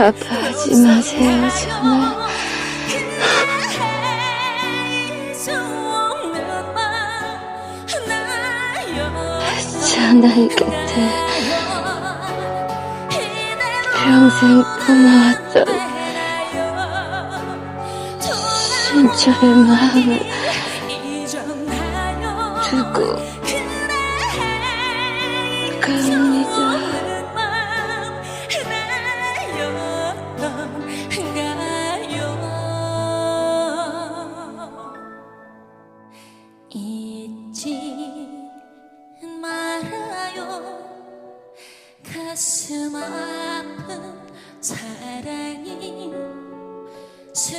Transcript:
아파하지 마세요, 정말. 전화의 곁에. 평생 품어왔던 신철의 마음을 두고 갑니다. 잊지 말아요 가슴 아픈 사랑이 슬